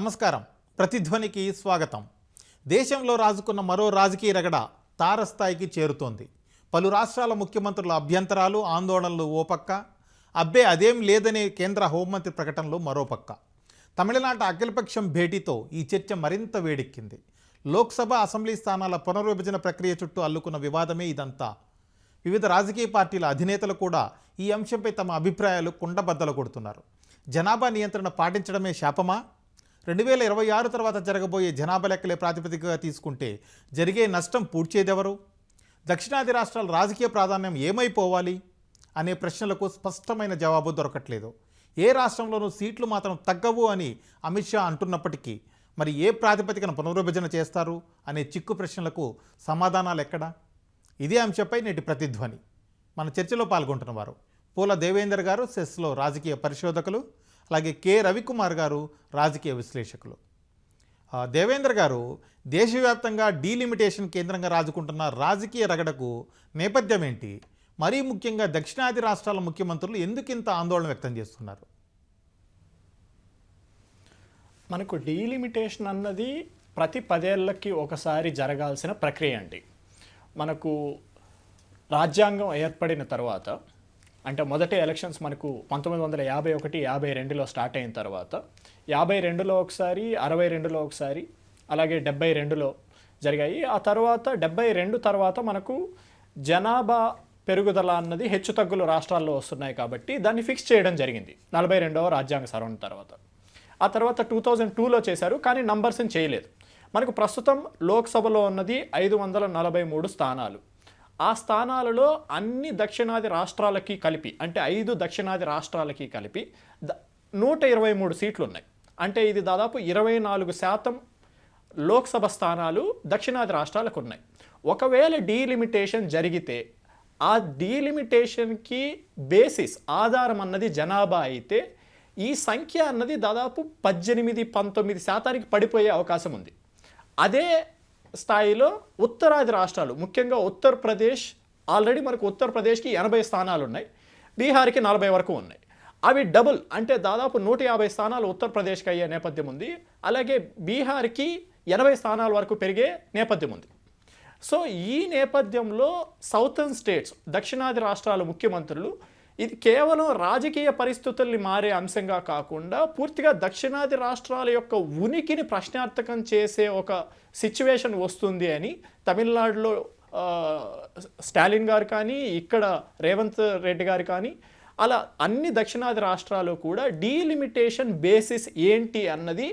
నమస్కారం. ప్రతిధ్వనికి స్వాగతం. దేశంలో రాజుకున్న మరో రాజకీయ రగడ తారస్థాయికి చేరుతోంది. పలు రాష్ట్రాల ముఖ్యమంత్రుల అభ్యంతరాలు ఆందోళనలు ఓ పక్క. అబ్బే అదేం లేదనే కేంద్ర హోంమంత్రి ప్రకటనలు మరో పక్క. తమిళనాట అఖిలపక్షం భేటీతో ఈ చర్చ మరింత వేడెక్కింది. లోక్సభ అసెంబ్లీ స్థానాల పునర్విభజన ప్రక్రియ చుట్టూ అల్లుకున్న వివాదమే ఇదంతా. వివిధ రాజకీయ పార్టీల అధినేతలు కూడా ఈ అంశంపై తమ అభిప్రాయాలు కుండబద్దలు కొడుతున్నారు. జనాభా నియంత్రణ పాటించడమే శాపమా? రెండు వేల ఇరవై ఆరు తర్వాత జరగబోయే జనాభా లెక్కలే ప్రాతిపదికగా తీసుకుంటే జరిగే నష్టం పూడ్చేదెవరు? దక్షిణాది రాష్ట్రాల రాజకీయ ప్రాధాన్యం ఏమైపోవాలి? అనే ప్రశ్నలకు స్పష్టమైన జవాబు దొరకట్లేదు. ఏ రాష్ట్రంలోనూ సీట్లు మాత్రం తగ్గవు అని అమిత్ షా అంటున్నప్పటికీ మరి ఏ ప్రాతిపదికన పునర్విభజన చేస్తారు? అనే చిక్కు ప్రశ్నలకు సమాధానాలు ఎక్కడా? ఇదే అంశంపై నేటి ప్రతిధ్వని. మన చర్చలో పాల్గొంటున్నవారు పూల దేవేందర్ గారు సెస్లో రాజకీయ పరిశోధకులు అలాగే కె రవికుమార్ గారు రాజకీయ విశ్లేషకులు. దేవేంద్ర గారు దేశవ్యాప్తంగా డీలిమిటేషన్ కేంద్రంగా రాజుకుంటున్న రాజకీయ రగడకు నేపథ్యం ఏంటి మరీ ముఖ్యంగా దక్షిణాది రాష్ట్రాల ముఖ్యమంత్రులు ఎందుకింత ఆందోళన వ్యక్తం చేస్తున్నారు? మనకు డీలిమిటేషన్ అన్నది ప్రతి పదేళ్ళకి ఒకసారి జరగాల్సిన ప్రక్రియ అండి. మనకు రాజ్యాంగం ఏర్పడిన తర్వాత అంటే మొదటి ఎలక్షన్స్ మనకు పంతొమ్మిది వందల యాభై ఒకటి యాభై రెండులో స్టార్ట్ అయిన తర్వాత యాభై రెండులో ఒకసారి అరవై రెండులో ఒకసారి అలాగే డెబ్బై రెండులో జరిగాయి. ఆ తర్వాత డెబ్బై రెండు తర్వాత మనకు జనాభా పెరుగుదల అన్నది హెచ్చుతగ్గులు రాష్ట్రాల్లో వస్తున్నాయి కాబట్టి దాన్ని ఫిక్స్ చేయడం జరిగింది. నలభై రెండవ రాజ్యాంగ సవరణ తర్వాత. ఆ తర్వాత టూ థౌజండ్ టూలో చేశారు కానీ నంబర్స్ని చేయలేదు. మనకు ప్రస్తుతం లోక్సభలో ఉన్నది ఐదు వందల నలభై మూడు స్థానాలు. ఆ స్థానాలలో అన్ని దక్షిణాది రాష్ట్రాలకి కలిపి అంటే ఐదు దక్షిణాది రాష్ట్రాలకి కలిపి నూట ఇరవై మూడు సీట్లు ఉన్నాయి అంటే ఇది దాదాపు ఇరవై నాలుగు శాతం లోక్సభ స్థానాలు దక్షిణాది రాష్ట్రాలకు ఉన్నాయి ఒకవేళ డీలిమిటేషన్ జరిగితే ఆ డీలిమిటేషన్కి బేసిస్ ఆధారం అన్నది జనాభా అయితే ఈ సంఖ్య అన్నది దాదాపు పద్దెనిమిది పంతొమ్మిది శాతానికి పడిపోయే అవకాశం ఉంది. అదే స్థాయిలో ఉత్తరాది రాష్ట్రాలు ముఖ్యంగా ఉత్తరప్రదేశ్ ఆల్రెడీ మనకు ఉత్తరప్రదేశ్కి ఎనభై స్థానాలు ఉన్నాయి బీహార్కి నలభై వరకు ఉన్నాయి. అవి డబుల్ అంటే దాదాపు నూట యాభై స్థానాలు ఉత్తరప్రదేశ్కి అయ్యే నేపథ్యం ఉంది అలాగే బీహార్కి ఎనభై స్థానాల వరకు పెరిగే నేపథ్యం ఉంది. సో ఈ నేపథ్యంలో సౌతర్న్ స్టేట్స్ దక్షిణాది రాష్ట్రాల ముఖ్యమంత్రులు ఇది కేవలం రాజకీయ పరిస్థితుల్ని మారే అంశంగా కాకుండా పూర్తిగా దక్షిణాది రాష్ట్రాల యొక్క ఉనికిని ప్రశ్నార్థకం చేసే ఒక సిచ్యువేషన్ వస్తుంది అని తమిళనాడులో స్టాలిన్ గారు కానీ ఇక్కడ రేవంత్ రెడ్డి గారు కానీ అలా అన్ని దక్షిణాది రాష్ట్రాలు కూడా డీలిమిటేషన్ బేసిస్ ఏంటి అన్నది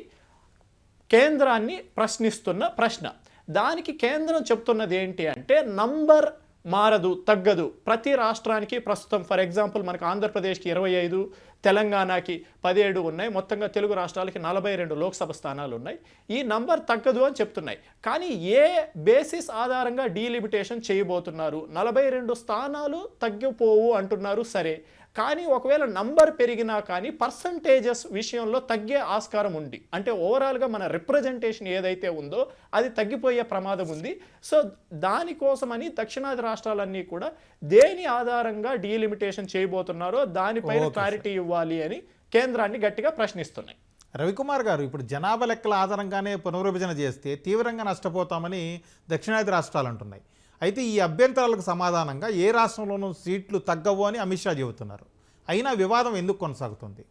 కేంద్రాన్ని ప్రశ్నిస్తున్న ప్రశ్న. దానికి కేంద్రం చెప్తున్నది ఏంటి అంటే నంబర్ మారదు తగ్గదు. ప్రతి రాష్ట్రానికి ప్రస్తుతం ఫర్ ఎగ్జాంపుల్ మనకు ఆంధ్రప్రదేశ్కి ఇరవై ఐదు తెలంగాణకి పదిహేడు ఉన్నాయి. మొత్తంగా తెలుగు రాష్ట్రాలకి నలభై రెండు లోక్సభ స్థానాలు ఉన్నాయి. ఈ నంబర్ తగ్గదు అని చెప్తున్నాయి. కానీ ఏ బేసిస్ ఆధారంగా డీలిమిటేషన్ చేయబోతున్నారు? నలభై రెండు స్థానాలు తగ్గిపోవు అంటున్నారు సరే. కానీ ఒకవేళ నంబర్ పెరిగినా కానీ పర్సంటేజెస్ విషయంలో తగ్గే ఆస్కారం ఉంది. అంటే ఓవరాల్గా మన రిప్రజెంటేషన్ ఏదైతే ఉందో అది తగ్గిపోయే ప్రమాదం ఉంది. సో దానికోసమని దక్షిణాది రాష్ట్రాలన్నీ కూడా దేని ఆధారంగా డీలిమిటేషన్ చేయబోతున్నారో దానిపైన. క్లారిటీ ఇవ్వాలి. అని కేంద్రాన్ని గట్టిగా ప్రశ్నిస్తున్నాయి. రవికుమార్ గారు ఇప్పుడు జనాభా లెక్కల ఆధారంగానే పునర్విభజన చేస్తే తీవ్రంగా నష్టపోతామని దక్షిణాది రాష్ట్రాలు అంటున్నాయి. అయితే ఈ అభ్యంతరాలకు సమాధానంగా ఏ రాష్ట్రంలోనూ సీట్లు తగ్గవు అని అమిత్ షా చెబుతున్నారు. అయినా వివాదం ఎందుకు కొనసాగుతుంది?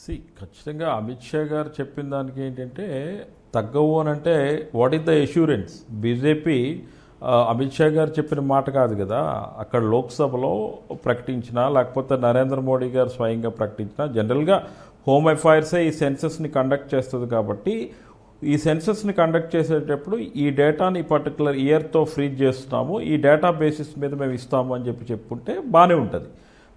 సి ఖచ్చితంగా అమిత్ షా గారు చెప్పిన దానికి ఏంటంటే తగ్గవు అని అంటే what is the assurance BJP Amit Shah గారు చెప్పిన మాట కాదు కదా అక్కడ లోక్సభలో ప్రకటించిన లేకపోతే నరేంద్ర మోడీ గారు స్వయంగా ప్రకటించిన జనరల్గా హోమ్ అఫైర్సే ఈ సెన్సస్ని కండక్ట్ చేస్తుంది కాబట్టి ఈ సెన్సెస్ని కండక్ట్ చేసేటప్పుడు ఈ డేటాని పర్టికులర్ ఇయర్తో ఫ్రీజ్ చేస్తున్నాము ఈ డేటా బేసిస్ మీద మేము ఇస్తాము అని చెప్పి చెప్పుకుంటే బాగానే ఉంటుంది.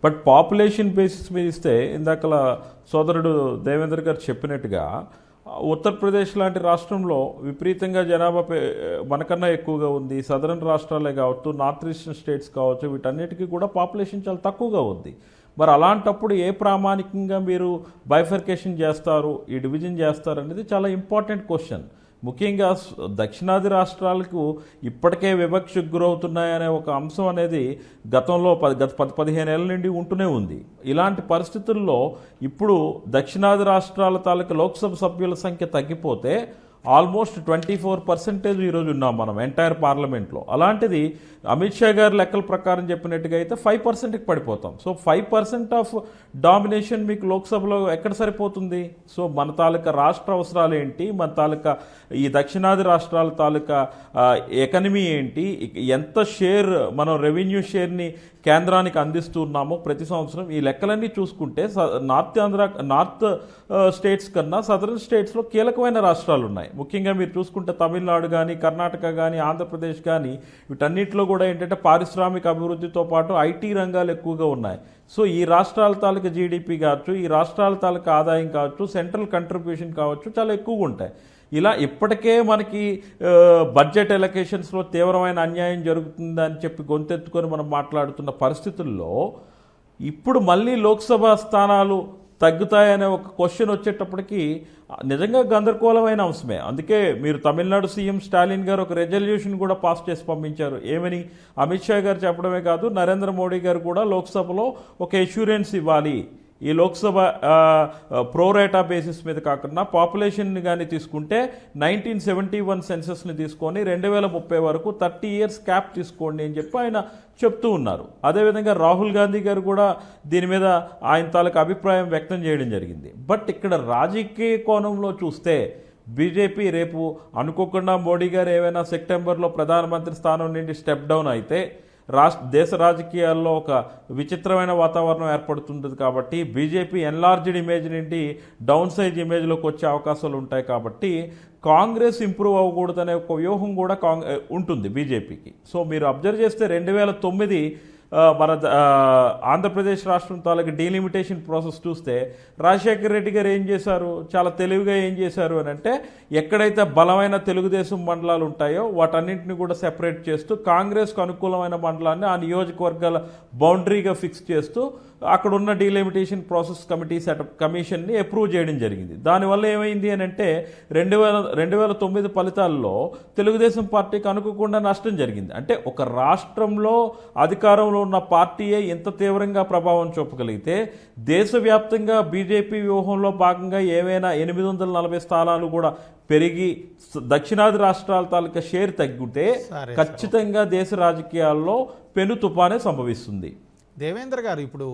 బట్ పాపులేషన్ బేసిస్ మీద ఇస్తే ఇందాకలా సోదరుడు దేవేంద్ర గారు చెప్పినట్టుగా ఉత్తరప్రదేశ్ లాంటి రాష్ట్రంలో విపరీతంగా జనాభా పే- మనకన్నా ఎక్కువగా ఉంది సదరన్ రాష్ట్రాలే కావచ్చు నార్త్ ఈస్టర్న్ స్టేట్స్ కావచ్చు వీటన్నిటికీ కూడా పాపులేషన్ చాలా తక్కువగా ఉంది. మరి అలాంటప్పుడు ఏ ప్రామాణికంగా మీరు బైఫర్కేషన్ చేస్తారు ఈ డివిజన్ చేస్తారు అనేది చాలా ఇంపార్టెంట్ క్వశ్చన్. ముఖ్యంగా దక్షిణాది రాష్ట్రాలకు ఇప్పటికే వివక్షకు గురవుతున్నాయనే ఒక అంశం అనేది గతంలో పది గత పది పదిహేను ఏళ్ళ నుండి ఉంటూనే ఉంది. ఇలాంటి పరిస్థితుల్లో ఇప్పుడు దక్షిణాది రాష్ట్రాల తాలూకు లోక్సభ సభ్యుల సంఖ్య తగ్గిపోతే ఆల్మోస్ట్ ట్వంటీ ఫోర్ పర్సెంటేజ్ ఈరోజు ఉన్నాం మనం ఎంటైర్ పార్లమెంట్లో. అలాంటిది అమిత్ షా గారి లెక్కల ప్రకారం చెప్పినట్టుగా అయితే ఫైవ్ పర్సెంట్కి పడిపోతాం. So five percent of domination మీకు లోక్సభలో ఎక్కడ సరిపోతుంది? సో మన తాలూకా రాష్ట్ర అవసరాలు ఏంటి? మన తాలూకా ఈ దక్షిణాది రాష్ట్రాల తాలూకా ఎకనమీ ఏంటి? ఎంత షేర్ మనం రెవెన్యూ షేర్ని కేంద్రానికి అందిస్తున్నామో ప్రతి సంవత్సరం. ఈ లెక్కలన్నీ చూసుకుంటే స- నార్త్ ఆంధ్ర నార్త్ స్టేట్స్ కన్నా సదరన్ స్టేట్స్లో కీలకమైన రాష్ట్రాలు ఉన్నాయి ముఖ్యంగా మీరు చూసుకుంటే తమిళనాడు కానీ కర్ణాటక కానీ ఆంధ్రప్రదేశ్ కానీ వీటన్నిటిలో కూడా ఏంటంటే పారిశ్రామిక అభివృద్ధితో పాటు ఐటీ రంగాలు ఎక్కువగా ఉన్నాయి. సో ఈ రాష్ట్రాల తాలూకా జీడిపి కావచ్చు ఈ రాష్ట్రాల తాలూకా ఆదాయం కావచ్చు సెంట్రల్ కంట్రిబ్యూషన్ కావచ్చు చాలా ఎక్కువగా ఉంటాయి. ఇలా ఇప్పటికే మనకి బడ్జెట్ ఎలకేషన్స్లో తీవ్రమైన అన్యాయం జరుగుతుందని చెప్పి గొంతెత్తుకొని మనం మాట్లాడుతున్న పరిస్థితుల్లో ఇప్పుడు మళ్ళీ లోక్సభ స్థానాలు తగ్గుతాయనే ఒక క్వశ్చన్ వచ్చేటప్పటికి నిజంగా గందరగోళమైన అంశమే. అందుకే మీరు తమిళనాడు సీఎం స్టాలిన్ గారు ఒక రెజల్యూషన్ కూడా పాస్ చేసి పంపించారు. ఏమని? అమిత్ షా గారు చెప్పడమే కాదు నరేంద్ర మోడీ గారు కూడా లోక్సభలో ఒక ఎష్యూరెన్స్ ఇవ్వాలి. ఈ లోక్సభ ప్రోరేటా బేసిస్ మీద కాకుండా పాపులేషన్ని కానీ తీసుకుంటే నైన్టీన్ సెవెంటీ వన్ సెన్సస్ని తీసుకొని రెండు వేల ముప్పై వరకు థర్టీ ఇయర్స్ క్యాప్ తీసుకోండి అని చెప్పి ఆయన చెప్తూ ఉన్నారు. అదేవిధంగా రాహుల్ గాంధీ గారు కూడా దీని మీద ఆయన తాలూకు అభిప్రాయం వ్యక్తం చేయడం జరిగింది. బట్ ఇక్కడ రాజకీయ కోణంలో చూస్తే బీజేపీ రేపు అనుకోకుండా మోడీ గారు ఏమైనా సెప్టెంబర్లో ప్రధానమంత్రి స్థానం నుండి స్టెప్ డౌన్ అయితే రాష్ట్ర దేశ రాజకీయాల్లో ఒక విచిత్రమైన వాతావరణం ఏర్పడుతుంటుంది కాబట్టి బీజేపీ ఎన్లార్జ్డ్ ఇమేజ్ నుండి డౌన్ సైజ్ ఇమేజ్లోకి వచ్చే అవకాశాలు ఉంటాయి కాబట్టి కాంగ్రెస్ ఇంప్రూవ్ అవ్వకూడదనే ఒక వ్యూహం కూడా కాంగ్ ఉంటుంది బీజేపీకి. సో మీరు అబ్జర్వ్ చేస్తే రెండు వేల తొమ్మిది మన ఆంధ్రప్రదేశ్ రాష్ట్రం తాలూకు డీలిమిటేషన్ ప్రాసెస్ చూస్తే రాజశేఖర్ రెడ్డి గారు ఏం చేశారు? చాలా తెలివిగా ఏం చేశారు అని అంటే ఎక్కడైతే బలమైన తెలుగుదేశం మండలాలు ఉంటాయో వాటన్నింటిని కూడా సెపరేట్ చేస్తూ కాంగ్రెస్కు అనుకూలమైన మండలాన్ని ఆ నియోజకవర్గాల బౌండరీగా ఫిక్స్ చేస్తూ అక్కడ ఉన్న డీలిమిటేషన్ ప్రాసెస్ కమిటీ సెటప్ కమిషన్ని అప్రూవ్ చేయడం జరిగింది. దానివల్ల ఏమైంది అని అంటే రెండు వేల రెండు వేల తొమ్మిది ఫలితాల్లో తెలుగుదేశం పార్టీకి అనుకోకుండా నష్టం జరిగింది. అంటే ఒక రాష్ట్రంలో అధికారంలో ఉన్న పార్టీయే ఇంత తీవ్రంగా ప్రభావం చూపగలిగితే దేశవ్యాప్తంగా బీజేపీ వ్యూహంలో భాగంగా ఏవైనా ఎనిమిది వందల నలభై స్థానాలు కూడా పెరిగి దక్షిణాది రాష్ట్రాల తాలూకా షేర్ తగ్గితే ఖచ్చితంగా దేశ రాజకీయాల్లో పెను తుపానే సంభవిస్తుంది. దేవేంద్ర గారు ఇప్పుడు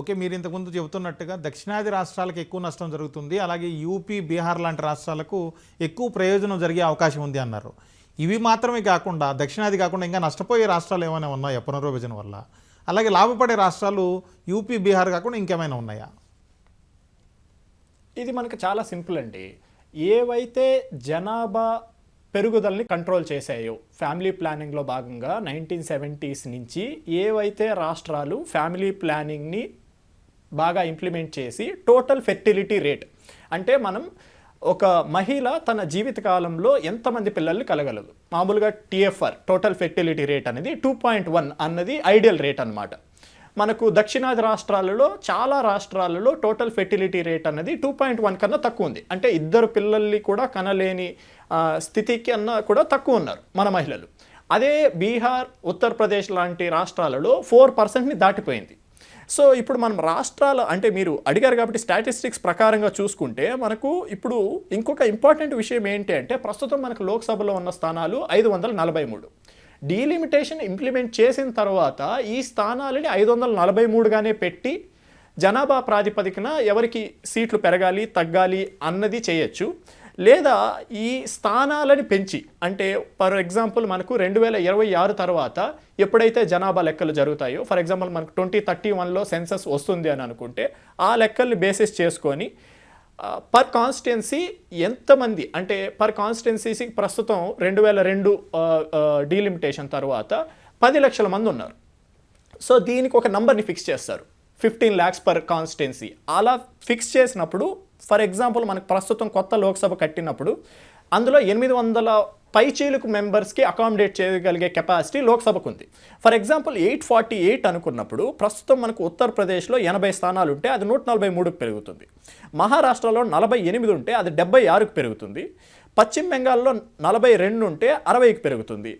ఓకే మీరు ఇంతకుముందు చెబుతున్నట్టుగా దక్షిణాది రాష్ట్రాలకు ఎక్కువ నష్టం జరుగుతుంది అలాగే యూపీ బీహార్ లాంటి రాష్ట్రాలకు ఎక్కువ ప్రయోజనం జరిగే అవకాశం ఉంది అన్నారు. ఇవి మాత్రమే కాకుండా దక్షిణాది కాకుండా ఇంకా నష్టపోయే రాష్ట్రాలు ఏమైనా ఉన్నాయా పునర్విభజన వల్ల? అలాగే లాభపడే రాష్ట్రాలు యూపీ బీహార్ కాకుండా ఇంకేమైనా ఉన్నాయా? ఇది మనకు చాలా సింపుల్ అండి. ఏవైతే జనాభా పెరుగుదలని కంట్రోల్ చేశాయో. ఫ్యామిలీ ప్లానింగ్లో భాగంగా నైన్టీన్ సెవెంటీస్ నుంచి ఏవైతే రాష్ట్రాలు ఫ్యామిలీ ప్లానింగ్ని బాగా ఇంప్లిమెంట్ చేసి టోటల్ ఫెర్టిలిటీ రేట్ అంటే మనం ఒక మహిళ తన జీవితకాలంలో ఎంతమంది పిల్లల్ని కలగలదు? మామూలుగా టిఎఫ్ఆర్ టోటల్ ఫెర్టిలిటీ రేట్ అనేది టూ పాయింట్ వన్ అన్నది ఐడియల్ రేట్ అన్నమాట. మనకు దక్షిణాది రాష్ట్రాలలో చాలా రాష్ట్రాలలో టోటల్ ఫెర్టిలిటీ రేట్ అన్నది టూ పాయింట్ వన్ కన్నా తక్కువ ఉంది. అంటే ఇద్దరు పిల్లల్ని కూడా కనలేని స్థితికి అన్న కూడా తక్కువ ఉన్నారు మన మహిళలు. అదే బీహార్ ఉత్తరప్రదేశ్ లాంటి రాష్ట్రాలలో ఫోర్ పర్సెంట్ని దాటిపోయింది. సో ఇప్పుడు మనం రాష్ట్రాల అంటే మీరు అడిగారు కాబట్టి స్టాటిస్టిక్స్ ప్రకారంగా చూసుకుంటే మనకు ఇప్పుడు ఇంకొక ఇంపార్టెంట్ విషయం ఏంటి అంటే ప్రస్తుతం మనకు లోక్సభలో ఉన్న స్థానాలు ఐదు వందల నలభై మూడు. డీలిమిటేషన్ ఇంప్లిమెంట్ చేసిన తర్వాత ఈ స్థానాలని ఐదు వందల నలభై మూడుగానే పెట్టి జనాభా ప్రాతిపదికన ఎవరికి సీట్లు పెరగాలి తగ్గాలి అన్నది చేయొచ్చు. లేదా ఈ స్థానాలని పెంచి అంటే ఫర్ ఎగ్జాంపుల్ మనకు రెండు వేల ఇరవై ఆరు తర్వాత ఎప్పుడైతే జనాభా లెక్కలు జరుగుతాయో ఫర్ ఎగ్జాంపుల్ మనకు ట్వంటీ థర్టీ వన్లో సెన్సస్ వస్తుంది అని అనుకుంటే ఆ లెక్కల్ని బేసిస్ చేసుకొని పర్ కాన్స్టిట్యున్సీ ఎంతమంది అంటే పర్ కాన్స్టిట్యున్సీకి ప్రస్తుతం రెండు వేల రెండు డీలిమిటేషన్ తర్వాత పది లక్షల మంది ఉన్నారు. సో దీనికి ఒక నంబర్ని ఫిక్స్ చేస్తారు. Fifteen lakhs per constituency. అలా ఫిక్స్ చేసినప్పుడు ఫర్ ఎగ్జాంపుల్ మనకు ప్రస్తుతం కొత్త లోక్సభ కట్టినప్పుడు అందులో ఎనిమిది వందల పైచీలకు మెంబర్స్కి అకామిడేట్ చేయగలిగే కెపాసిటీ లోక్సభకు ఉంది for example eight forty eight అనుకున్నప్పుడు ప్రస్తుతం మనకు ఉత్తరప్రదేశ్లో ఎనభై స్థానాలు ఉంటే అది నూట నలభై మూడుకు పెరుగుతుంది. మహారాష్ట్రలో నలభై ఎనిమిది ఉంటే అది డెబ్బై ఆరుకు పెరుగుతుంది. పశ్చిమ బెంగాల్లో నలభై రెండు ఉంటే అరవైకి పెరుగుతుంది.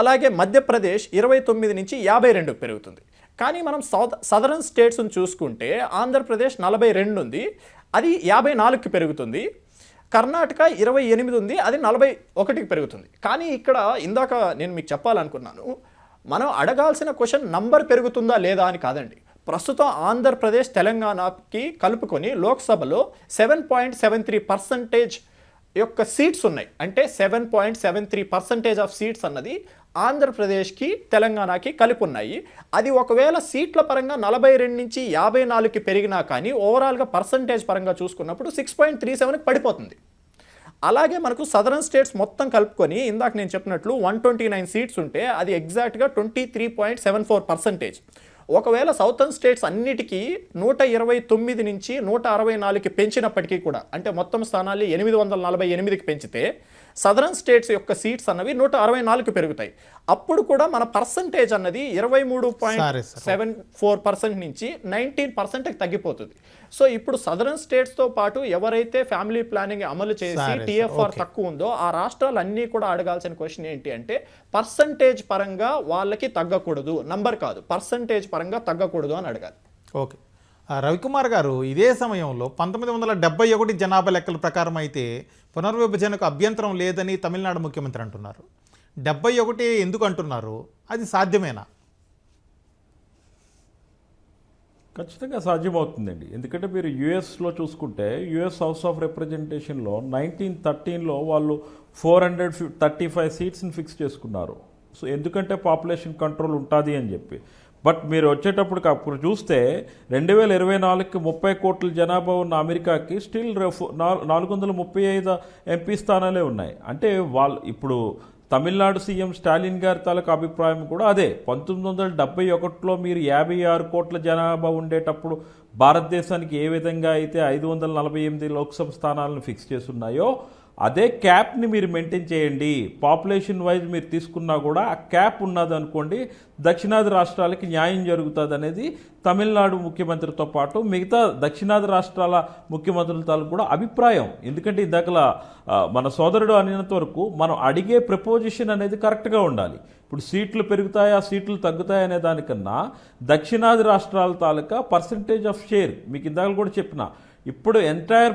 అలాగే మధ్యప్రదేశ్ ఇరవై తొమ్మిది నుంచి యాభై రెండుకి పెరుగుతుంది. కానీ మనం సౌత్ సదరన్ స్టేట్స్ని చూసుకుంటే ఆంధ్రప్రదేశ్ నలభై రెండు ఉంది. అది యాభై నాలుగుకి పెరుగుతుంది. కర్ణాటక ఇరవై ఎనిమిది ఉంది అది నలభై ఒకటికి పెరుగుతుంది. కానీ ఇక్కడ ఇందాక నేను మీకు చెప్పాలనుకున్నాను మనం అడగాల్సిన క్వశ్చన్ నంబర్ పెరుగుతుందా లేదా అని కాదండి. ప్రస్తుతం ఆంధ్రప్రదేశ్ తెలంగాణకి కలుపుకొని లోక్సభలో seven point seven three percentage యొక్క సీట్స్ ఉన్నాయి. అంటే seven point seven three percentage of seats అన్నది ఆంధ్రప్రదేశ్కి తెలంగాణకి కలిపి ఉన్నాయి. అది ఒకవేళ సీట్ల పరంగా నలభై రెండు నుంచి యాభై నాలుగుకి పెరిగినా కానీ ఓవరాల్గా పర్సంటేజ్ పరంగా చూసుకున్నప్పుడు సిక్స్ పాయింట్ త్రీ సెవెన్కి పడిపోతుంది. అలాగే మనకు సదరన్ స్టేట్స్ మొత్తం కలుపుకొని ఇందాక నేను చెప్పినట్లు వన్ ట్వంటీ నైన్ సీట్స్ ఉంటే అది ఎగ్జాక్ట్గా twenty three point seven four percentage ఒకవేళ సౌతర్న్ స్టేట్స్ అన్నిటికీ నూట ఇరవై తొమ్మిది నుంచి నూట అరవై నాలుగుకి పెంచినప్పటికీ కూడా అంటే మొత్తం స్థానాలు ఎనిమిది వందల నలభై ఎనిమిదికి పెంచితే సదరన్ స్టేట్స్ యొక్క సీట్స్ అన్నవి నూట అరవై నాలుగుకి పెరుగుతాయి. అప్పుడు కూడా మన పర్సంటేజ్ అన్నది ఇరవై మూడు పాయింట్. సెవెన్ ఫోర్ పర్సెంట్ నుంచి నైన్టీన్ పర్సెంట్కి తగ్గిపోతుంది. సో ఇప్పుడు సదరన్ స్టేట్స్తో పాటు ఎవరైతే ఫ్యామిలీ ప్లానింగ్ అమలు చేసి టీఎఫ్ఆర్. తక్కువ ఉందో ఆ రాష్ట్రాలు అన్నీ కూడా అడగాల్సిన క్వశ్చన్ ఏంటి అంటే పర్సంటేజ్ పరంగా వాళ్ళకి తగ్గకూడదు. నంబర్ కాదు. పర్సంటేజ్ పరంగా తగ్గకూడదు అని అడగాలి. ఓకే. రవికుమార్ గారు ఇదే సమయంలో పంతొమ్మిది వందల డెబ్బై ఒకటి జనాభా లెక్కల ప్రకారం అయితే పునర్విభజనకు అభ్యంతరం లేదని తమిళనాడు ముఖ్యమంత్రి అంటున్నారు. డెబ్బై ఒకటి ఎందుకు అంటున్నారు? అది సాధ్యమేనా? ఖచ్చితంగా సాధ్యమవుతుందండి. ఎందుకంటే మీరు యుఎస్లో చూసుకుంటే యుఎస్ హౌస్ ఆఫ్ రిప్రజెంటేషన్లో నైన్టీన్ థర్టీన్లో వాళ్ళు ఫోర్ హండ్రెడ్ థర్టీ ఫైవ్ సీట్స్ని ఫిక్స్ చేసుకున్నారు. సో ఎందుకంటే పాపులేషన్ కంట్రోల్ ఉంటుంది అని చెప్పి. బట్ మీరు వచ్చేటప్పుడు అప్పుడు చూస్తే రెండు వేల ఇరవై నాలుగుకి ముప్పై కోట్ల జనాభా ఉన్న అమెరికాకి స్టిల్ నాలుగు వందల ముప్పై ఐదు ఎంపీ స్థానాలే ఉన్నాయి. అంటే వాళ్ళు ఇప్పుడు తమిళనాడు సీఎం స్టాలిన్ గారి తాలూకు అభిప్రాయం కూడా అదే. పంతొమ్మిది వందల డెబ్బై ఒకటిలో మీరు యాభై ఆరు కోట్ల జనాభా ఉండేటప్పుడు భారతదేశానికి ఏ విధంగా అయితే ఐదు వందల నలభై ఎనిమిది లోక్సభ స్థానాలను ఫిక్స్ చేస్తున్నాయో అదే క్యాప్ని మీరు మెయింటైన్ చేయండి. పాపులేషన్ వైజ్ మీరు తీసుకున్నా కూడా ఆ క్యాప్ ఉన్నది అనుకోండి. దక్షిణాది రాష్ట్రాలకి న్యాయం జరుగుతుంది అనేది తమిళనాడు ముఖ్యమంత్రితో పాటు మిగతా దక్షిణాది రాష్ట్రాల ముఖ్యమంత్రులతో కూడా అభిప్రాయం. ఎందుకంటే ఇందాకలా మన సోదరుడు అనేంత వరకు మనం అడిగే ప్రపోజిషన్ అనేది కరెక్ట్గా ఉండాలి. ఇప్పుడు సీట్లు పెరుగుతాయా సీట్లు తగ్గుతాయా అనే దానికన్నా దక్షిణాది రాష్ట్రాల తాలూకా పర్సంటేజ్ ఆఫ్ షేర్ మీకు ఇందాక కూడా చెప్పిన ఇప్పుడు ఎంటైర్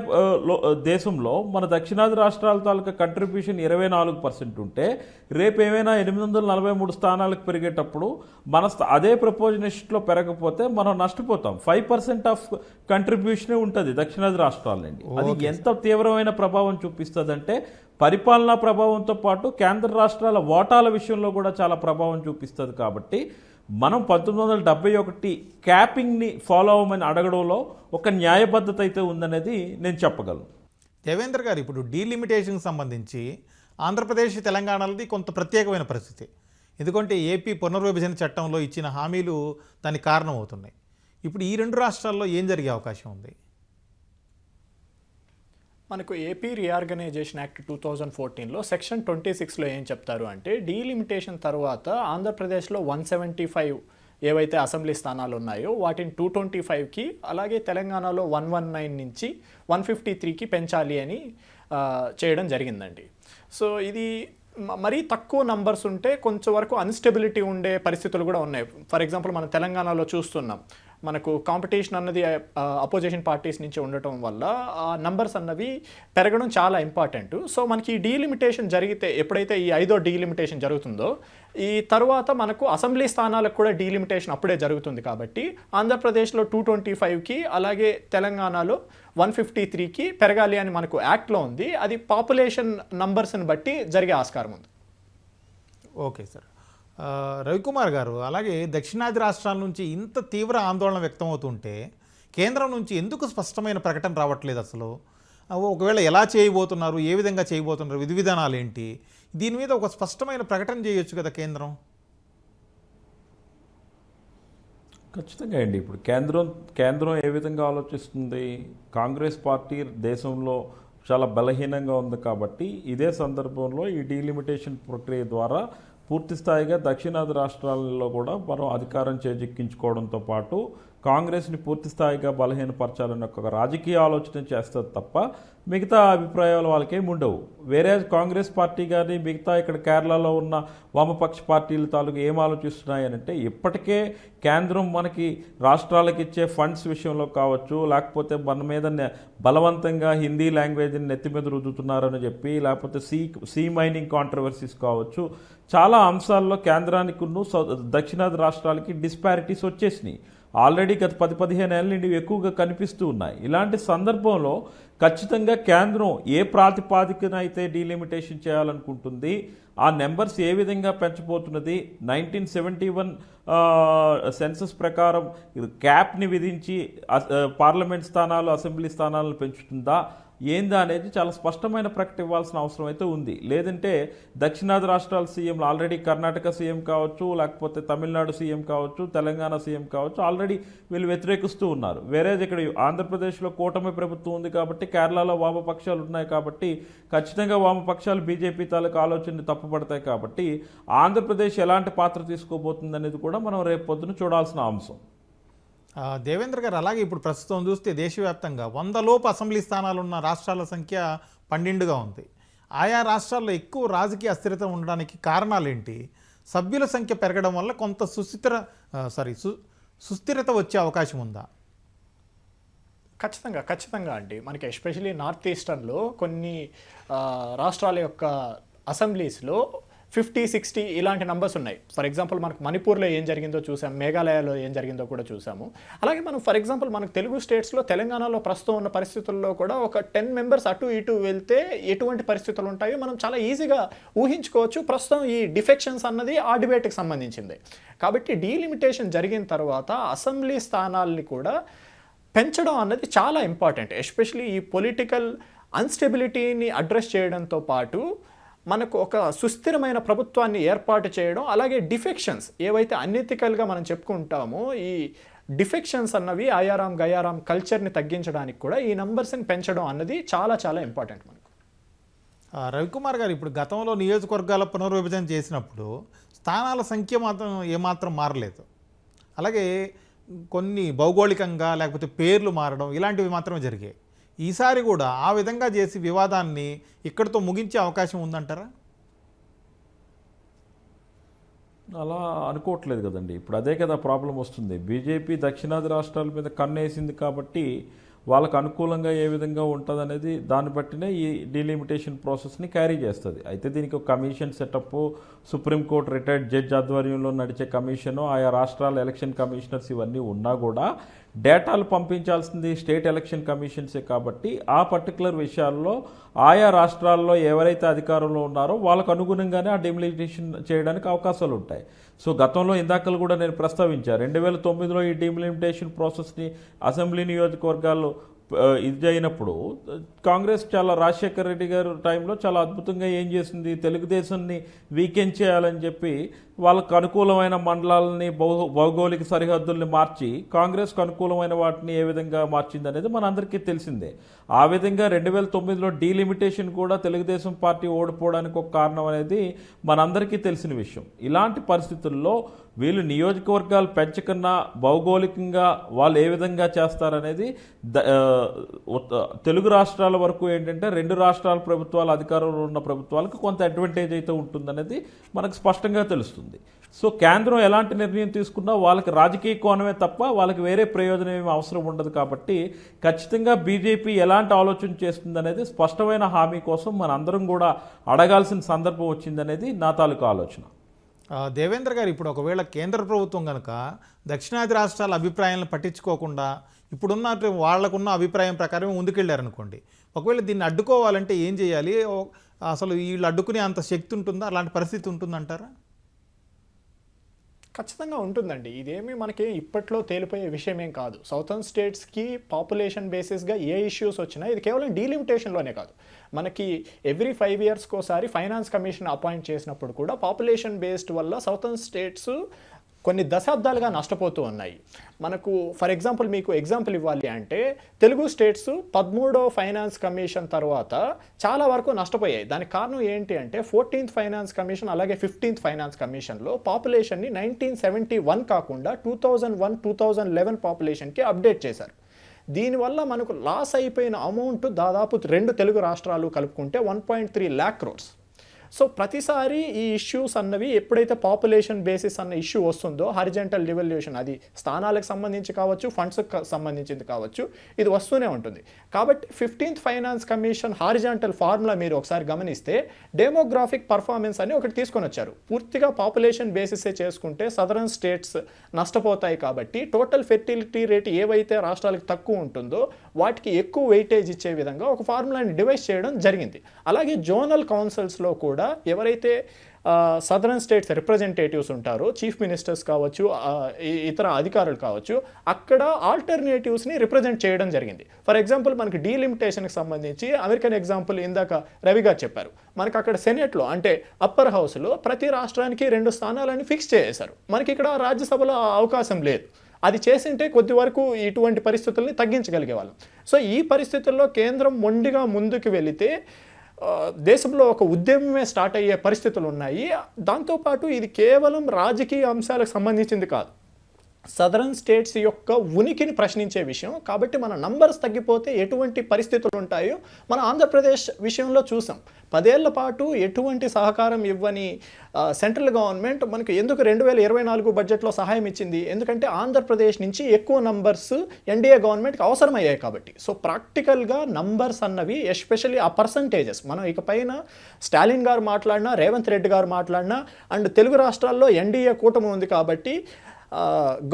దేశంలో మన దక్షిణాది రాష్ట్రాల తాలూకా కంట్రిబ్యూషన్ ఇరవై నాలుగు పర్సెంట్ ఉంటే రేపు ఏమైనా ఎనిమిది వందల నలభై మూడు స్థానాలకు పెరిగేటప్పుడు మన అదే ప్రపోజనిస్ట్లో పెరగకపోతే మనం నష్టపోతాం. ఫైవ్ పర్సెంట్ ఆఫ్ కంట్రిబ్యూషనే ఉంటుంది దక్షిణాది రాష్ట్రాల నుండి అది ఎంత తీవ్రమైన ప్రభావం చూపిస్తుందంటే పరిపాలనా ప్రభావంతో పాటు కేంద్ర రాష్ట్రాల ఓటాల విషయంలో కూడా చాలా ప్రభావం చూపిస్తుంది కాబట్టి మనం పంతొమ్మిది వందల డెబ్బై ఒకటి క్యాపింగ్ని ఫాలో అవ్వమని అడగడంలో ఒక న్యాయబద్ధత అయితే ఉందనేది నేను చెప్పగలను. దేవేంద్ర గారు ఇప్పుడు డీలిమిటేషన్కి సంబంధించి ఆంధ్రప్రదేశ్ తెలంగాణలది కొంత ప్రత్యేకమైన పరిస్థితి. ఎందుకంటే ఏపీ పునర్విభజన చట్టంలో ఇచ్చిన హామీలు దానికి కారణమవుతున్నాయి. ఇప్పుడు ఈ రెండు రాష్ట్రాల్లో ఏం జరిగే అవకాశం ఉంది? మనకు AP reorganisation act two thousand ఫోర్టీన్లో సెక్షన్ ట్వంటీ సిక్స్లో ఏం చెప్తారు అంటే డీలిమిటేషన్ తర్వాత ఆంధ్రప్రదేశ్లో వన్ సెవెంటీ ఫైవ్ ఏవైతే అసెంబ్లీ స్థానాలు ఉన్నాయో వాటిని టూ ట్వంటీ ఫైవ్కి అలాగే తెలంగాణలో వన్ వన్ నైన్ నుంచి వన్ ఫిఫ్టీ త్రీకి పెంచాలి అని చేయడం జరిగిందండి. సో ఇది మరీ తక్కువ నంబర్స్ ఉంటే కొంచెం వరకు అన్స్టెబిలిటీ ఉండే పరిస్థితులు కూడా ఉన్నాయి. ఫర్ ఎగ్జాంపుల్ మనం తెలంగాణలో చూస్తున్నాం. మనకు కాంపిటీషన్ అన్నది అపోజిషన్ పార్టీస్ నుంచి ఉండటం వల్ల ఆ నంబర్స్ అన్నవి పెరగడం చాలా ఇంపార్టెంట్ సో మనకి ఈ డీలిమిటేషన్ జరిగితే ఎప్పుడైతే ఈ ఐదో డీలిమిటేషన్ జరుగుతుందో ఈ తర్వాత మనకు అసెంబ్లీ స్థానాలకు కూడా డీలిమిటేషన్ అప్పుడే జరుగుతుంది కాబట్టి ఆంధ్రప్రదేశ్లో టూ ట్వంటీ ఫైవ్కి అలాగే తెలంగాణలో వన్ ఫిఫ్టీ త్రీకి పెరగాలి అని మనకు యాక్ట్లో ఉంది. అది పాపులేషన్ నంబర్స్ని బట్టి జరిగే ఆస్కారం ఉంది. Okay sir. రవికుమార్ గారు అలాగే దక్షిణాది రాష్ట్రాల నుంచి ఇంత తీవ్ర ఆందోళన వ్యక్తమవుతుంటే కేంద్రం నుంచి ఎందుకు స్పష్టమైన ప్రకటన రావట్లేదు అసలు? ఒకవేళ ఎలా చేయబోతున్నారు? ఏ విధంగా చేయబోతున్నారు? విధి విధానాలు ఏంటి? దీని మీద ఒక స్పష్టమైన ప్రకటన చేయొచ్చు కదా కేంద్రం? ఖచ్చితంగా అండి. ఇప్పుడు కేంద్రం కేంద్రం ఏ విధంగా ఆలోచిస్తుంది? కాంగ్రెస్ పార్టీ దేశంలో చాలా బలహీనంగా ఉంది కాబట్టి ఇదే సందర్భంలో ఈ డీలిమిటేషన్ ప్రక్రియ ద్వారా పూర్తిస్థాయిగా దక్షిణాది రాష్ట్రాలలో కూడా మనం అధికారం చేజిక్కించుకోవడంతో పాటు కాంగ్రెస్ని పూర్తి స్థాయిగా బలహీనపరచాలని ఒక రాజకీయ ఆలోచన చేస్తారు తప్ప మిగతా అభిప్రాయాలు వాళ్ళకేమి ఉండవు. వేరే కాంగ్రెస్ పార్టీ కానీ మిగతా ఇక్కడ కేరళలో ఉన్న వామపక్ష పార్టీల తాలూకు ఏం ఆలోచిస్తున్నాయనంటే అంటే ఇప్పటికే కేంద్రం మనకి రాష్ట్రాలకు ఇచ్చే ఫండ్స్ విషయంలో కావచ్చు లేకపోతే మన మీద బలవంతంగా హిందీ లాంగ్వేజ్ని నెత్తి మీద రుద్దుతున్నారని చెప్పి లేకపోతే సీ సీ మైనింగ్ కాంట్రవర్సీస్ కావచ్చు చాలా అంశాల్లో కేంద్రానికి సౌ- దక్షిణాది రాష్ట్రాలకి డిస్పారిటీస్ వచ్చేసినాయి. ఆల్రెడీ గత పది పదిహేను ఏళ్ళ నుండి ఎక్కువగా కనిపిస్తూ ఉన్నాయి. ఇలాంటి సందర్భంలో ఖచ్చితంగా కేంద్రం ఏ ప్రాతిపాదికన అయితే డీలిమిటేషన్ చేయాలనుకుంటుంది ఆ నెంబర్స్ ఏ విధంగా పెంచబోతున్నది నైన్టీన్ సెవెంటీ వన్ సెన్సస్ ప్రకారం క్యాప్ని విధించి పార్లమెంట్ స్థానాలు అసెంబ్లీ స్థానాలను పెంచుతుందా ఏందా అనేది చాలా స్పష్టమైన ప్రకటన ఇవ్వాల్సిన అవసరం అయితే ఉంది. లేదంటే దక్షిణాది రాష్ట్రాల సీఎంలు ఆల్రెడీ కర్ణాటక సీఎం కావచ్చు లేకపోతే తమిళనాడు సీఎం కావచ్చు తెలంగాణ సీఎం కావచ్చు ఆల్రెడీ వీళ్ళు వ్యతిరేకిస్తూ ఉన్నారు. వేరే ఇక్కడ ఆంధ్రప్రదేశ్లో కూటమి ప్రభుత్వం ఉంది కాబట్టి కేరళలో వామపక్షాలు ఉన్నాయి కాబట్టి ఖచ్చితంగా వామపక్షాలు బీజేపీ తాలూకు ఆలోచనని తప్పుపడతాయి కాబట్టి ఆంధ్రప్రదేశ్ ఎలాంటి పాత్ర తీసుకోబోతుంది అనేది కూడా మనం రేపు పొద్దున చూడాల్సిన అంశం. దేవేంద్ర గారు అలాగే ఇప్పుడు ప్రస్తుతం చూస్తే దేశవ్యాప్తంగా వందలోపు అసెంబ్లీ స్థానాలు ఉన్న రాష్ట్రాల సంఖ్య పన్నెండుగా ఉంది. ఆయా రాష్ట్రాల్లో ఎక్కువ రాజకీయ అస్థిరత ఉండడానికి కారణాలు ఏంటి సభ్యుల సంఖ్య పెరగడం వల్ల కొంత సుస్థిర సారీ సు సుస్థిరత వచ్చే అవకాశం ఉందా? ఖచ్చితంగా ఖచ్చితంగా అండి. మనకి ఎస్పెషలీ నార్త్ ఈస్టర్న్లో కొన్ని రాష్ట్రాల యొక్క అసెంబ్లీస్లో ఫిఫ్టీ సిక్స్టీ ఇలాంటి నంబర్స్ ఉన్నాయి. ఫర్ ఎగ్జాంపుల్ మనకు మణిపూర్లో ఏం జరిగిందో చూసాం మేఘాలయలో ఏం జరిగిందో కూడా చూసాము. అలాగే మనం ఫర్ ఎగ్జాంపుల్ మనకు తెలుగు స్టేట్స్లో తెలంగాణలో ప్రస్తుతం ఉన్న పరిస్థితుల్లో కూడా ఒక టెన్ మెంబర్స్ అటు ఇటు వెళ్తే ఎటువంటి పరిస్థితులు ఉంటాయో మనం చాలా ఈజీగా ఊహించుకోవచ్చు. ప్రస్తుతం ఈ డిఫెక్షన్స్ అన్నది ఆ డిబేట్కి సంబంధించింది. కాబట్టి డీలిమిటేషన్ జరిగిన తర్వాత అసెంబ్లీ స్థానాల్ని కూడా పెంచడం అన్నది చాలా ఇంపార్టెంట్ ఎస్పెషలీ ఈ పొలిటికల్ అన్స్టెబిలిటీని అడ్రస్ చేయడంతో పాటు మనకు ఒక సుస్థిరమైన ప్రభుత్వాన్ని ఏర్పాటు చేయడం అలాగే డిఫెక్షన్స్ ఏవైతే అన్ఎథికల్గా మనం చెప్పుకుంటామో ఈ డిఫెక్షన్స్ అన్నవి ఆయారాం గయారాం కల్చర్ని తగ్గించడానికి కూడా ఈ నంబర్స్ని పెంచడం అన్నది చాలా చాలా ఇంపార్టెంట్ మనకు. రవికుమార్ గారు ఇప్పుడు గతంలో నియోజకవర్గాల పునర్విభజన చేసినప్పుడు స్థానాల సంఖ్య మాత్రం ఏమాత్రం మారలేదు. అలాగే కొన్ని భౌగోళికంగా లేకపోతే పేర్లు మారడం ఇలాంటివి మాత్రమే జరిగాయి. ఈసారి కూడా ఆ విధంగా చేసి వివాదాన్ని ఇక్కడితో ముగించే అవకాశం ఉందంటారా? అలా అనుకోవట్లేదు కదండి. ఇప్పుడు అదే కదా ప్రాబ్లం వస్తుంది. బీజేపీ దక్షిణాది రాష్ట్రాల మీద కన్నేసింది కాబట్టి వాళ్ళకు అనుకూలంగా ఏ విధంగా ఉంటుంది అనేది దాన్ని బట్టినే ఈ డీలిమిటేషన్ ప్రాసెస్ని క్యారీ చేస్తుంది. అయితే దీనికి ఒక commission setup supreme court retired judge ఆధ్వర్యంలో నడిచే కమిషను ఆయా రాష్ట్రాల ఎలక్షన్ కమిషనర్స్ ఇవన్నీ ఉన్నా కూడా డేటాలు పంపించాల్సింది స్టేట్ ఎలక్షన్ కమిషన్సే కాబట్టి ఆ పర్టికులర్ విషయాల్లో ఆయా రాష్ట్రాల్లో ఎవరైతే అధికారంలో ఉన్నారో వాళ్ళకు అనుగుణంగానే ఆ డిమిలిటేషన్ చేయడానికి అవకాశాలు ఉంటాయి. సో గతంలో ఇందాకలు కూడా నేను ప్రస్తావించాను రెండు వేల తొమ్మిదిలో ఈ డిమిలిమిటేషన్ ప్రాసెస్ని అసెంబ్లీ నియోజకవర్గాల్లో ఇది అయినప్పుడు కాంగ్రెస్ చాలా రాజశేఖర రెడ్డి గారు టైంలో చాలా అద్భుతంగా ఏం చేసింది తెలుగుదేశాన్ని వీకెండ్ చేయాలని చెప్పి వాళ్ళకు అనుకూలమైన మండలాలని భౌ భౌగోళిక సరిహద్దుల్ని మార్చి కాంగ్రెస్కు అనుకూలమైన వాటిని ఏ విధంగా మార్చింది అనేది మనందరికీ తెలిసిందే. ఆ విధంగా రెండు వేల తొమ్మిదిలో డీలిమిటేషన్ కూడా తెలుగుదేశం పార్టీ ఓడిపోవడానికి ఒక కారణం అనేది మనందరికీ తెలిసిన విషయం. ఇలాంటి పరిస్థితుల్లో వీళ్ళు నియోజకవర్గాలు పెంచకన్నా భౌగోళికంగా వాళ్ళు ఏ విధంగా చేస్తారనేది ద- ఉత్త- తెలుగు రాష్ట్రాల వరకు ఏంటంటే రెండు రాష్ట్రాల ప్రభుత్వాలు అధికారంలో ఉన్న ప్రభుత్వాలకు కొంత అడ్వాంటేజ్ అయితే ఉంటుందనేది మనకు స్పష్టంగా తెలుస్తుంది. సో కేంద్రం ఎలాంటి నిర్ణయం తీసుకున్నా వాళ్ళకి రాజకీయ కోణమే తప్ప వాళ్ళకి వేరే ప్రయోజనం ఏమి అవసరం ఉండదు కాబట్టి ఖచ్చితంగా బీజేపీ ఎలాంటి ఆలోచన చేస్తుందనేది స్పష్టమైన హామీ కోసం మనందరం కూడా అడగాల్సిన సందర్భం వచ్చిందనేది నా తాలూకు ఆలోచన. దేవేంద్ర గారు ఇప్పుడు ఒకవేళ కేంద్ర ప్రభుత్వం కనుక దక్షిణాది రాష్ట్రాల అభిప్రాయాలను పట్టించుకోకుండా ఇప్పుడున్న వాళ్ళకున్న అభిప్రాయం ప్రకారం ముందుకెళ్ళారనుకోండి ఒకవేళ దీన్ని అడ్డుకోవాలంటే ఏం చేయాలి? అసలు వీళ్ళు అడ్డుకునే అంత శక్తి ఉంటుందా? అలాంటి పరిస్థితి ఉంటుందంటారా? ఖచ్చితంగా ఉంటుందండి. ఇదేమి మనకి ఇప్పట్లో తేలిపోయే విషయం ఏం కాదు సౌతర్న్ స్టేట్స్కి పాపులేషన్ బేసిస్గా ఏ ఇష్యూస్ వచ్చినా ఇది కేవలం డీలిమిటేషన్లోనే కాదు. మనకి ఎవ్రీ ఫైవ్ ఇయర్స్కి ఒకసారి ఫైనాన్స్ కమిషన్ అపాయింట్ చేసినప్పుడు కూడా పాపులేషన్ బేస్డ్ వల్ల సౌతర్న్ స్టేట్స్ కొన్ని దశాబ్దాలుగా నష్టపోతూ ఉన్నాయి. మనకు ఫర్ ఎగ్జాంపుల్ మీకు ఎగ్జాంపుల్ ఇవ్వాలి అంటే తెలుగు స్టేట్స్ పదమూడో ఫైనాన్స్ కమిషన్ తర్వాత చాలా వరకు నష్టపోయాయి. దానికి కారణం ఏంటి అంటే ఫోర్టీన్త్ ఫైనాన్స్ కమిషన్ అలాగే ఫిఫ్టీన్త్ ఫైనాన్స్ కమిషన్లో పాపులేషన్ని నైన్టీన్ సెవెంటీ వన్ కాకుండా two thousand one two thousand eleven పాపులేషన్కి update చేశారు. దీనివల్ల మనకు లాస్ అయిపోయిన అమౌంట్ దాదాపు రెండు తెలుగు రాష్ట్రాలు కలుపుకుంటే one point three lakh crores so ప్రతిసారి ఈ ఇష్యూస్ అన్నవి ఎప్పుడైతే పాపులేషన్ బేసిస్ అన్న ఇష్యూ వస్తుందో హరిజెంటల్ డివల్యూషన్ అది స్థానాలకు సంబంధించి కావచ్చు ఫండ్స్కి సంబంధించింది కావచ్చు ఇది వస్తూనే ఉంటుంది. కాబట్టి fifteenth finance commission horizontal formula మీరు ఒకసారి గమనిస్తే డెమోగ్రాఫిక్ పర్ఫార్మెన్స్ అని ఒకటి తీసుకొని వచ్చారు. పూర్తిగా పాపులేషన్ బేసిసే చేసుకుంటే సదరన్ స్టేట్స్ నష్టపోతాయి కాబట్టి టోటల్ ఫెర్టిలిటీ రేట్ ఏవైతే రాష్ట్రాలకు తక్కువ ఉంటుందో వాటికి ఎక్కువ వెయిటేజ్ ఇచ్చే విధంగా ఒక ఫార్ములాని డివైస్ చేయడం జరిగింది. అలాగే జోనల్ కౌన్సిల్స్లో కూడా ఎవరైతే సదరన్ స్టేట్స్ రిప్రజెంటేటివ్స్ ఉంటారో చీఫ్ మినిస్టర్స్ కావచ్చు ఇతర అధికారులు కావచ్చు అక్కడ ఆల్టర్నేటివ్స్ని రిప్రజెంట్ చేయడం జరిగింది. ఫర్ ఎగ్జాంపుల్ మనకి డీలిమిటేషన్కి సంబంధించి అమెరికన్ ఎగ్జాంపుల్ ఇందాక రవి గారు చెప్పారు. మనకి అక్కడ సెనెట్లో అంటే అప్పర్ హౌస్లో ప్రతి రాష్ట్రానికి రెండు స్థానాలని ఫిక్స్ చేసేశారు. మనకి ఇక్కడ రాజ్యసభలో అవకాశం లేదు. అది చేసింటే కొద్ది వరకు ఇటువంటి పరిస్థితుల్ని తగ్గించగలిగే వాళ్ళం సో ఈ పరిస్థితుల్లో కేంద్రం మొండిగా ముందుకు వెళితే దేశంలో ఒక ఉద్యమమే స్టార్ట్ అయ్యే పరిస్థితులు ఉన్నాయి. దాంతోపాటు ఇది కేవలం రాజకీయ అంశాలకు సంబంధించింది కాదు. సదరన్ స్టేట్స్ యొక్క ఉనికిని ప్రశ్నించే విషయం. కాబట్టి మన నంబర్స్ తగ్గిపోతే ఎటువంటి పరిస్థితులు ఉంటాయో మన ఆంధ్రప్రదేశ్ విషయంలో చూసాం. పదేళ్ళ పాటు ఎటువంటి సహకారం ఇవ్వని సెంట్రల్ గవర్నమెంట్ మనకు ఎందుకు రెండు వేల ఇరవై నాలుగు బడ్జెట్లో సహాయం ఇచ్చింది? ఎందుకంటే ఆంధ్రప్రదేశ్ నుంచి ఎక్కువ నంబర్స్ ఎన్డీఏ గవర్నమెంట్కి అవసరమయ్యాయి కాబట్టి. సో ప్రాక్టికల్గా నంబర్స్ అన్నవి ఎస్పెషల్లీ ఆ పర్సంటేజెస్. మనం ఇకపైన స్టాలిన్ గారు మాట్లాడినా రేవంత్ రెడ్డి గారు మాట్లాడినా అండ్ తెలుగు రాష్ట్రాల్లో ఎన్డీఏ కూటమి ఉంది కాబట్టి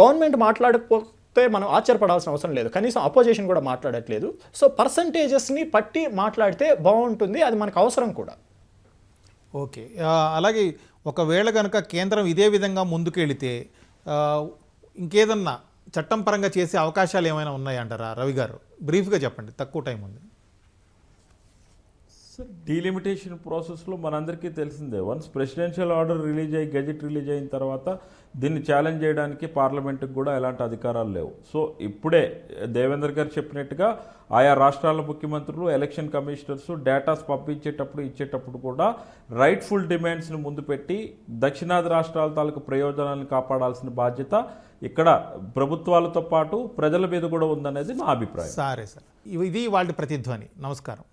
గవర్నమెంట్ మాట్లాడకపోతే మనం ఆశ్చర్యపడాల్సిన అవసరం లేదు. కనీసం అపోజిషన్ కూడా మాట్లాడట్లేదు. సో పర్సంటేజెస్ని పట్టి మాట్లాడితే బాగుంటుంది. అది మనకు అవసరం కూడా. ఓకే. అలాగే ఒకవేళ కనుక కేంద్రం ఇదే విధంగా ముందుకెళితే ఇంకేదన్నా చట్టం పరంగా చేసే అవకాశాలు ఏమైనా ఉన్నాయంటారా? రవి గారు బ్రీఫ్గా చెప్పండి. తక్కువ టైం ఉంది. సార్ డీలిమిటేషన్ ప్రాసెస్లో మనందరికీ తెలిసిందే. వన్స్ ప్రెసిడెన్షియల్ ఆర్డర్ రిలీజ్ అయ్యి గెజెట్ రిలీజ్ అయిన తర్వాత దీన్ని ఛాలెంజ్ చేయడానికి పార్లమెంట్కి కూడా ఎలాంటి అధికారాలు లేవు. సో ఇప్పుడే దేవేందర్ గారు చెప్పినట్టుగా ఆయా రాష్ట్రాల ముఖ్యమంత్రులు ఎలక్షన్ కమిషనర్స్ డేటాస్ పంపించేటప్పుడు ఇచ్చేటప్పుడు కూడా రైట్ఫుల్ డిమాండ్స్ని ముందు పెట్టి దక్షిణాది రాష్ట్రాల తాలూకు ప్రయోజనాలను కాపాడాల్సిన బాధ్యత ఇక్కడ ప్రభుత్వాలతో పాటు ప్రజల మీద కూడా ఉందనేది నా అభిప్రాయం. సరే సార్. ఇది వాళ్ళ ప్రతిధ్వని. నమస్కారం.